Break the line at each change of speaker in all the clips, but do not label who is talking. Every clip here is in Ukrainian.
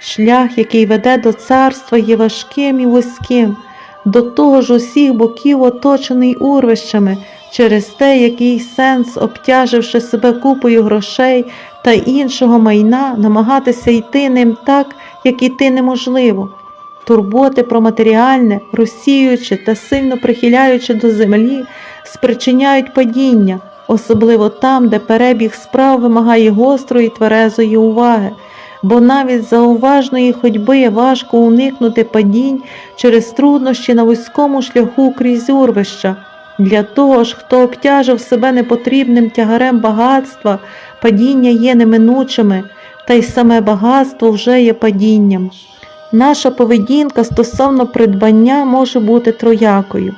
Шлях, який веде до царства, є важким і вузьким, до того ж усіх боків оточений урвищами, через те, який сенс, обтяживши себе купою грошей та іншого майна, намагатися йти ним так, як іти неможливо. Турботи про матеріальне, розсіюючи та сильно прихиляючи до землі, спричиняють падіння, особливо там, де перебіг справ вимагає гострої тверезої уваги, бо навіть за уважної ходьби важко уникнути падінь через труднощі на вузькому шляху крізь урвища. Для того ж, хто обтяжив себе непотрібним тягарем багатства, падіння є неминучими, та й саме багатство вже є падінням. Наша поведінка стосовно придбання може бути троякою,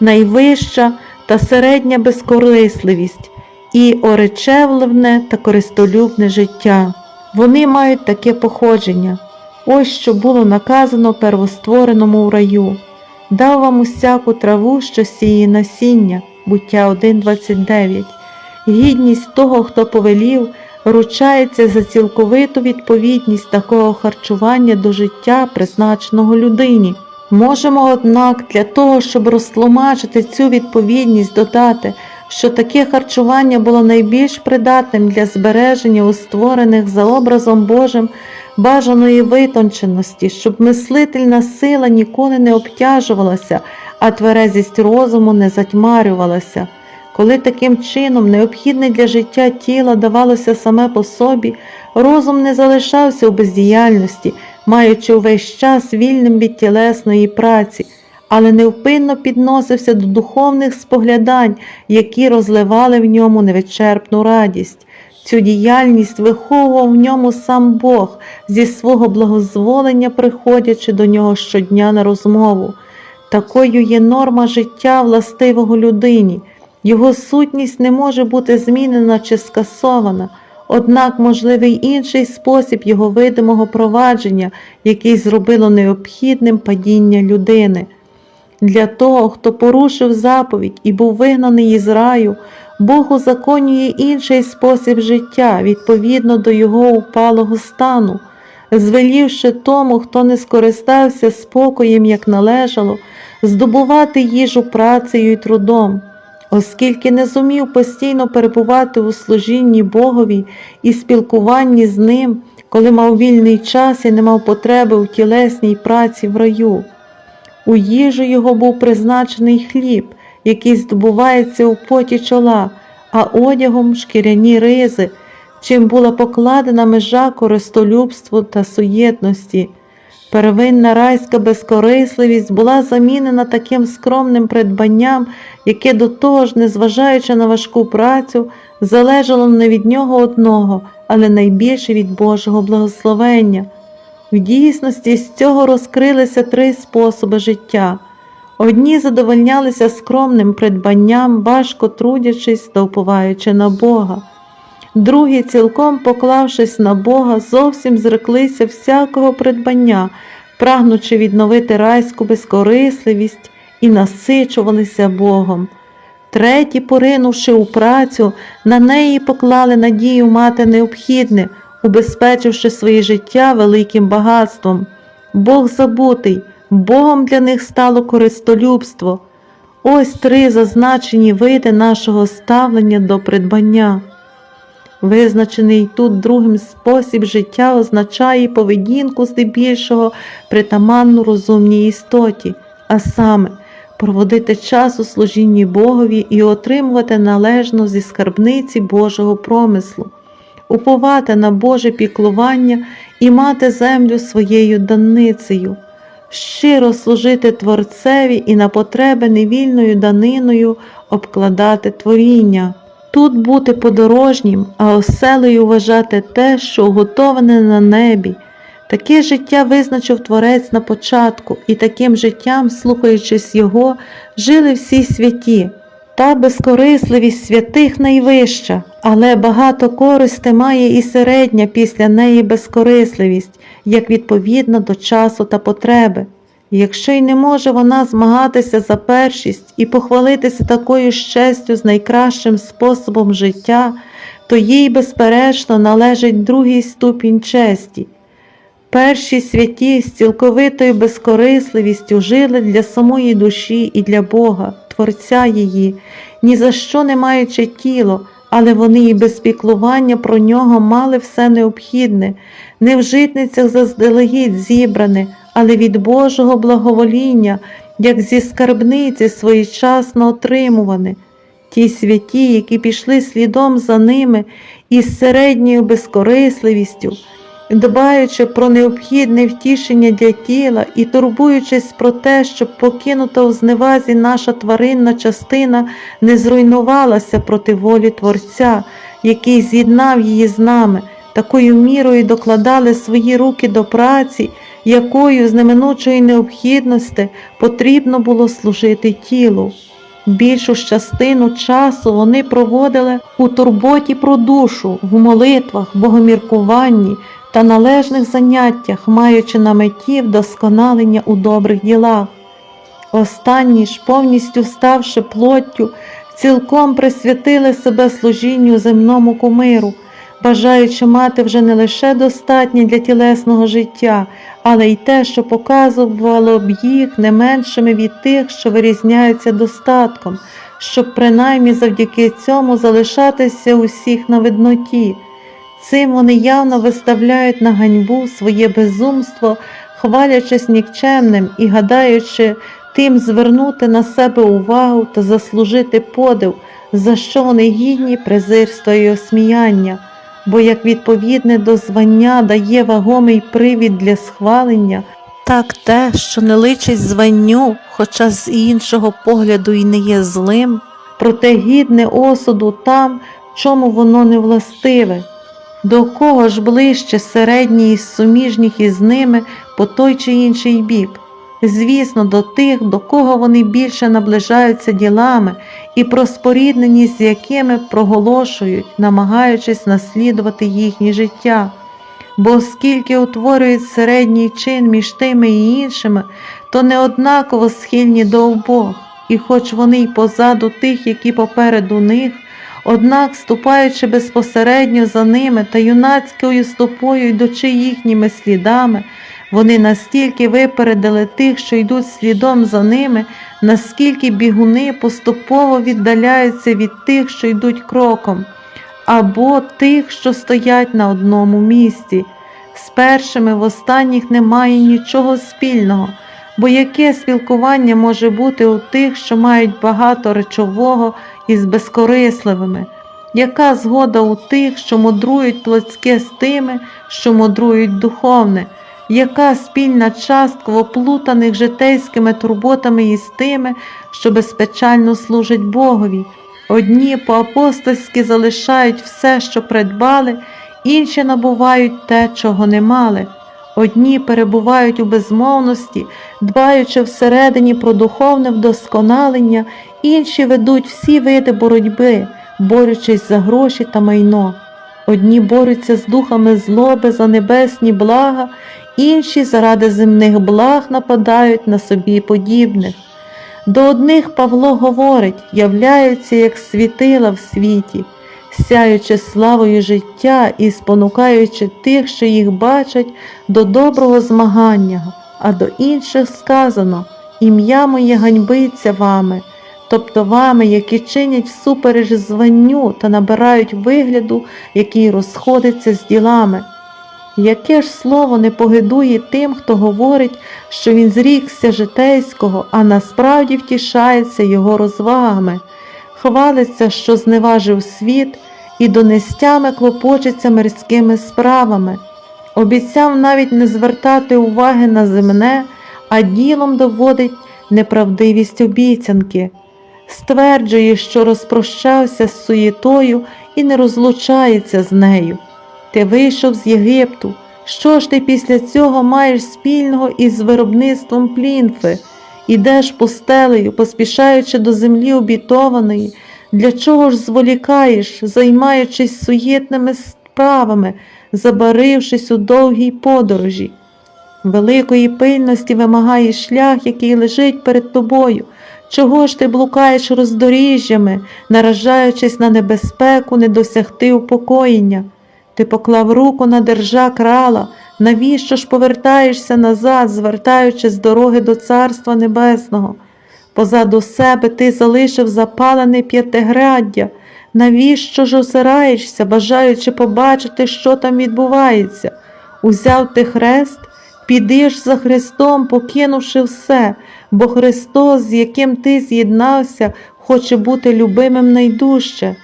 найвища та середня безкорисливість і оречевлене та користолюбне життя. Вони мають таке походження. Ось що було наказано первоствореному в раю. Дав вам усяку траву, що сіє насіння, буття 1.29. Гідність того, хто повелів, ручається за цілковиту відповідність такого харчування до життя, призначеного людині. Можемо, однак, для того, щоб розтлумачити цю відповідність, додати, що таке харчування було найбільш придатним для збереження у створених за образом Божим бажаної витонченості, щоб мислительна сила ніколи не обтяжувалася, а тверезість розуму не затьмарювалася. Коли таким чином необхідне для життя тіла давалося саме по собі, розум не залишався у бездіяльності, маючи увесь час вільним від тілесної праці, але невпинно підносився до духовних споглядань, які розливали в ньому невичерпну радість. Цю діяльність виховував в ньому сам Бог, зі свого благозволення приходячи до нього щодня на розмову. Такою є норма життя властивого людині. Його сутність не може бути змінена чи скасована, однак можливий інший спосіб його видимого провадження, який зробило необхідним падіння людини. Для того, хто порушив заповідь і був вигнаний із раю, Бог узаконює інший спосіб життя відповідно до його упалого стану, звелівши тому, хто не скористався спокоєм, як належало, здобувати їжу працею і трудом. Оскільки не зумів постійно перебувати у служінні Богові і спілкуванні з ним, коли мав вільний час і не мав потреби у тілесній праці в раю. У їжу його був призначений хліб, який здобувається у поті чола, а одягом шкіряні ризи, чим була покладена межа користолюбству та суєтності. Первинна райська безкорисливість була замінена таким скромним придбанням, яке до того ж, незважаючи на важку працю, залежало не від нього одного, але найбільше від Божого благословення. В дійсності з цього розкрилися три способи життя. Одні задовольнялися скромним придбанням, важко трудячись та уповаючи на Бога. Другі, цілком поклавшись на Бога, зовсім зреклися всякого придбання, прагнучи відновити райську безкорисливість і насичувалися Богом. Треті, поринувши у працю, на неї поклали надію мати необхідне, убезпечивши своє життя великим багатством. Бог забутий, Богом для них стало користолюбство. Ось три зазначені види нашого ставлення до придбання. Визначений тут другим спосіб життя означає поведінку здебільшого притаманну розумній істоті, а саме проводити час у служінні Богові і отримувати належно зі скарбниці Божого промислу, уповати на Боже піклування і мати землю своєю данницею, щиро служити Творцеві і на потреби невільною даниною обкладати творіння. Тут бути подорожнім, а оселею вважати те, що уготоване на небі. Таке життя визначив Творець на початку, і таким життям, слухаючись Його, жили всі святі. Та безкорисливість святих найвища, але багато користи має і середня після неї безкорисливість, як відповідно до часу та потреби. Якщо й не може вона змагатися за першість і похвалитися такою щастю з найкращим способом життя, то їй, безперечно, належить другий ступінь честі. Перші святі з цілковитою безкорисливістю жили для самої душі і для Бога, Творця її, ні за що не маючи тіло, але вони і без піклування про нього мали все необхідне, не в житницях заздалегідь зібране, але від Божого благовоління, як зі скарбниці своєчасно отримуване. Ті святі, які пішли слідом за ними із середньою безкорисливістю, дбаючи про необхідне втішення для тіла і турбуючись про те, щоб покинута у зневазі наша тваринна частина не зруйнувалася проти волі Творця, який з'єднав її з нами, такою мірою докладали свої руки до праці, якою з неминучої необхідності потрібно було служити тілу. Більшу частину часу вони проводили у турботі про душу, в молитвах, богоміркуванні та належних заняттях, маючи на меті вдосконалення у добрих ділах. Останні ж, повністю ставши плоттю, цілком присвятили себе служінню земному кумиру, бажаючи мати вже не лише достатнє для тілесного життя, але й те, що показувало б їх не меншими від тих, що вирізняються достатком, щоб принаймні завдяки цьому залишатися усіх на видноті. Цим вони явно виставляють на ганьбу своє безумство, хвалячись нікчемним і гадаючи тим звернути на себе увагу та заслужити подив, за що вони гідні презирства і осміяння, бо як відповідне до звання дає вагомий привід для схвалення, так те, що не личить званню, хоча з іншого погляду і не є злим, проте гідне осуду там, чому воно не властиве. До кого ж ближче середній із суміжніх із ними по той чи інший бік? Звісно, до тих, до кого вони більше наближаються ділами і про спорідненість з якими проголошують, намагаючись наслідувати їхнє життя. Бо оскільки утворюють середній чин між тими і іншими, то неоднаково схильні до обох, і хоч вони й позаду тих, які попереду них, Однак, ступаючи безпосередньо за ними та юнацькою стопою йдучи їхніми слідами, вони настільки випередили тих, що йдуть слідом за ними, наскільки бігуни поступово віддаляються від тих, що йдуть кроком, або тих, що стоять на одному місці. З першими в останніх немає нічого спільного, бо яке спілкування може бути у тих, що мають багато речового із безкорисливими? Яка згода у тих, що мудрують плотське з тими, що мудрують духовне? Яка спільна частка оплутаних житейськими турботами із тими, що безпечально служать Богові? Одні по-апостольськи залишають все, що придбали, інші набувають те, чого не мали. Одні перебувають у безмовності, дбаючи всередині про духовне вдосконалення, інші ведуть всі види боротьби, борючись за гроші та майно. Одні борються з духами злоби за небесні блага, інші заради земних благ нападають на собі подібних. До одних Павло говорить, являються як світила в світі, сяючи славою життя і спонукаючи тих, що їх бачать, до доброго змагання, а до інших сказано ім'я моє ганьбиться вами, тобто вами, які чинять всупереч званню та набирають вигляду, який розходиться з ділами. Яке ж слово не погидує тим, хто говорить, що він зрікся житейського, а насправді втішається його розвагами, хвалиться, що зневажив світ і донестями клопочеться мирськими справами, обіцяв навіть не звертати уваги на земне, а ділом доводить неправдивість обіцянки, стверджує, що розпрощався з суєтою і не розлучається з нею. Ти вийшов з Єгипту. Що ж ти після цього маєш спільного із виробництвом плінфи? Ідеш пустелею, поспішаючи до землі обітованої, для чого ж зволікаєш, займаючись суєтними справами, забарившись у довгій подорожі? Великої пильності вимагає шлях, який лежить перед тобою. Чого ж ти блукаєш роздоріжжями, наражаючись на небезпеку, не досягти упокоєння? Ти поклав руку на держа крала, Навіщо ж повертаєшся назад, звертаючи з дороги до Царства Небесного? Позаду себе ти залишив запалене п'ятиграддя. Навіщо ж озираєшся, бажаючи побачити, що там відбувається? Узяв ти хрест, піди ж за Христом, покинувши все, бо Христос, з яким ти з'єднався, хоче бути любимим найдужче.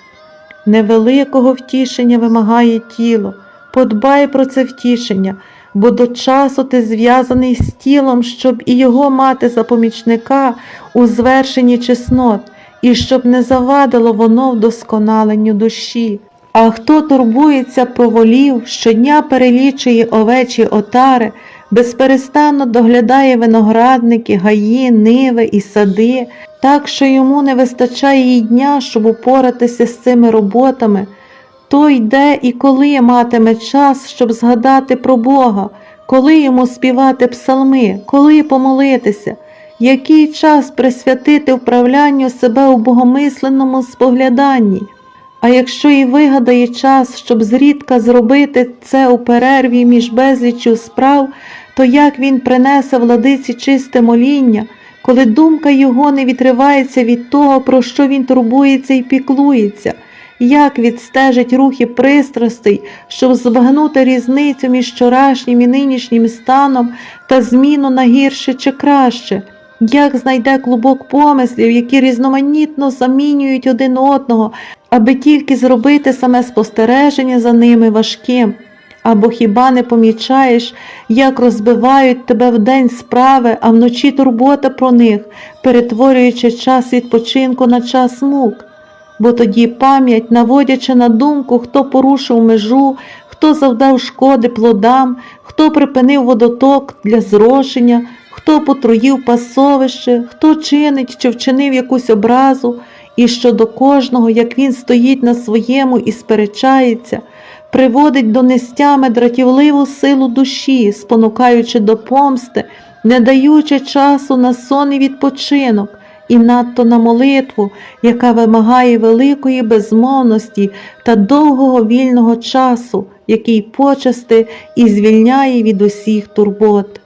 Невеликого втішення вимагає тіло. Подбай про це втішення, бо до часу ти зв'язаний з тілом, щоб і його мати за помічника у звершенні чеснот, і щоб не завадило воно вдосконаленню душі. А хто турбується про волів, щодня перелічує овечі отари, безперестанно доглядає виноградники, гаї, ниви і сади, так що йому не вистачає й дня, щоб упоратися з цими роботами, то йде і коли матиме час, щоб згадати про Бога, коли йому співати псалми, коли помолитися, який час присвятити вправлянню себе у богомисленому спогляданні. А якщо і вигадає час, щоб зрідка зробити це у перерві між безліччю справ, то як він принесе владиці чисте моління, коли думка його не відривається від того, про що він турбується і піклується, як відстежить рухи пристрастей, щоб збагнути різницю між вчорашнім і нинішнім станом та зміну на гірше чи краще, як знайде клубок помислів, які різноманітно замінюють один одного, аби тільки зробити саме спостереження за ними важким. Або хіба не помічаєш, як розбивають тебе вдень справи, а вночі турбота про них, перетворюючи час відпочинку на час мук? Бо тоді пам'ять, наводячи на думку, хто порушив межу, хто завдав шкоди плодам, хто припинив водоток для зрошення, хто потруїв пасовище, хто чинить чи вчинив якусь образу, і що до кожного, як він стоїть на своєму і сперечається, приводить до нестями дратівливу силу душі, спонукаючи до помсти, не даючи часу на сон і відпочинок, і надто на молитву, яка вимагає великої безмовності та довгого вільного часу, який почасти і звільняє від усіх турбот.